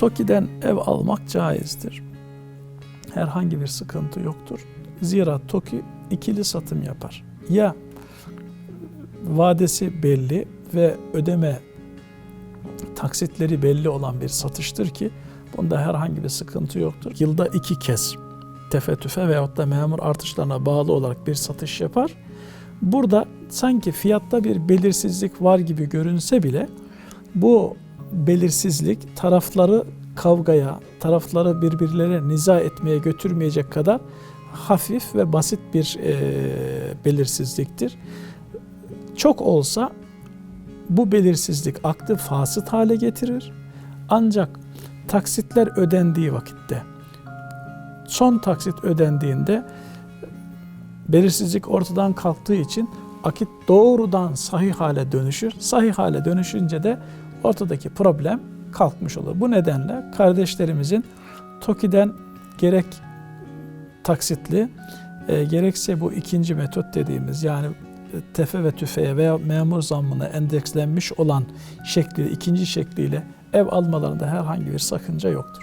TOKİ'den ev almak caizdir. Herhangi bir sıkıntı yoktur. Zira TOKİ ikili satım yapar. Ya vadesi belli ve ödeme taksitleri belli olan bir satıştır ki bunda herhangi bir sıkıntı yoktur. Yılda iki kez tefe tüfe veyahut da memur artışlarına bağlı olarak bir satış yapar. Burada sanki fiyatta bir belirsizlik var gibi görünse bile bu belirsizlik tarafları kavgaya, tarafları birbirlerine niza etmeye götürmeyecek kadar hafif ve basit bir e, belirsizliktir. Çok olsa bu belirsizlik aklı fasıt hale getirir. Ancak taksitler ödendiği vakitte, son taksit ödendiğinde belirsizlik ortadan kalktığı için akit doğrudan sahih hale dönüşür. Sahih hale dönüşünce de ortadaki problem kalkmış olur. Bu nedenle kardeşlerimizin TOKİ'den gerek taksitli e, gerekse bu ikinci metot dediğimiz yani e, tefe ve tüfeğe veya memur zammına endekslenmiş olan şekli ikinci şekliyle ev almalarında herhangi bir sakınca yoktur.